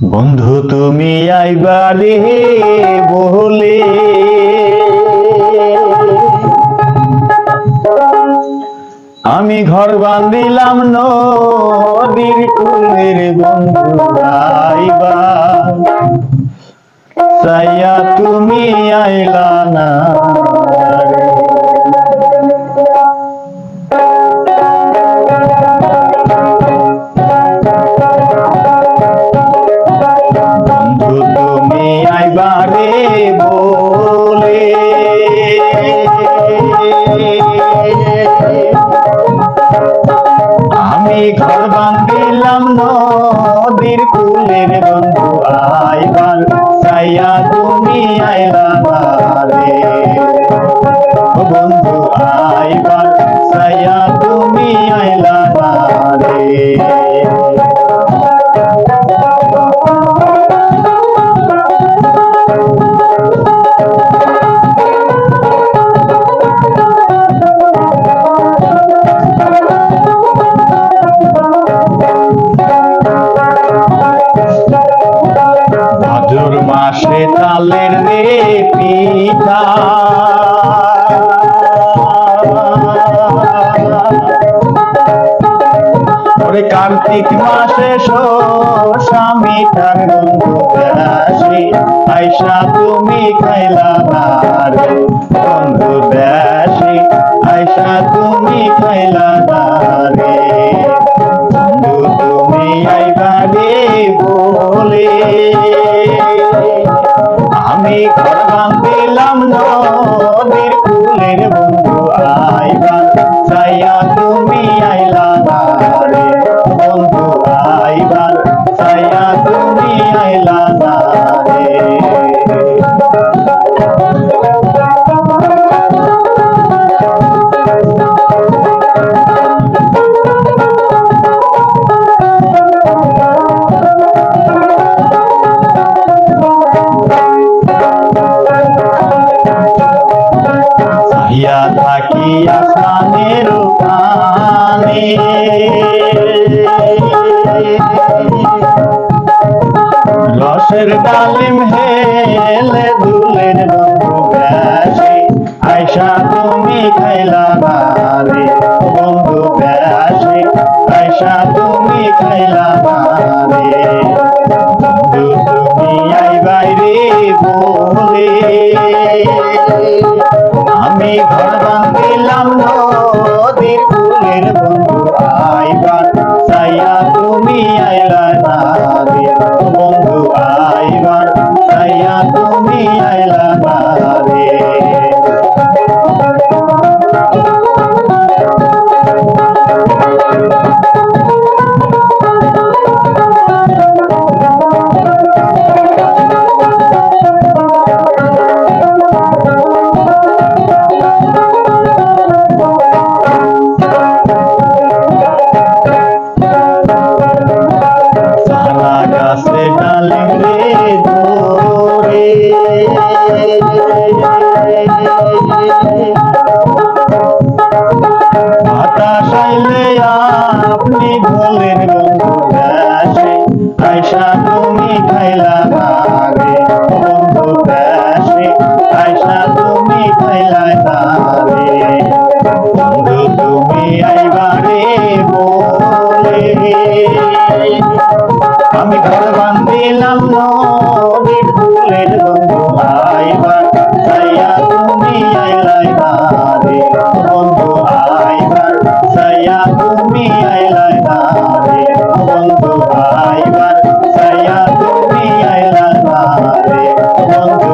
বন্ধু, তুমি আইবারে বলে আমি ঘর বান্ধিলাম নদীর কুলের বন্ধু আইবা সাইয়া তুমি আইলা না। আমি ঘর বান্ধিলাম নদীর কুলের বন্ধু আইবার সাইয়া তুমি আইলা না রে। বন্ধু আইবার ভাদ্র মাসে তালের রে পিঠা ওরে কার্তিক মাসে বন্ধু দেশি আইসা তুমি খাইলা না বন্ধু দেশি আইসা তুমি খাইলা আমি ঘর আইবা। তুমি আইলা না আইবার সাইয়া তুমি আইলা চাহিয়া থাকি আসমানের কানে রসের ডালিম হেলে দুলের বন্ধু আইসা তুমি খাইলা না রে বন্ধু ব্যাসে আইসা তুমি খাইলা না রে তুমি আইবাই রে বলে ঘর বান্ধিলাম নদীর কুলের বন্ধু আইবার সাইয়া তুমি আইলা না পেলাম নবীর ফুলের গন্ধ আইবার সাইয়া তুমি আইলাই বারে বন্ধু আইবার সাইয়া তুমি আইলাই বারে বন্ধু আইবার সাইয়া তুমি আইলাই বারে বন্ধু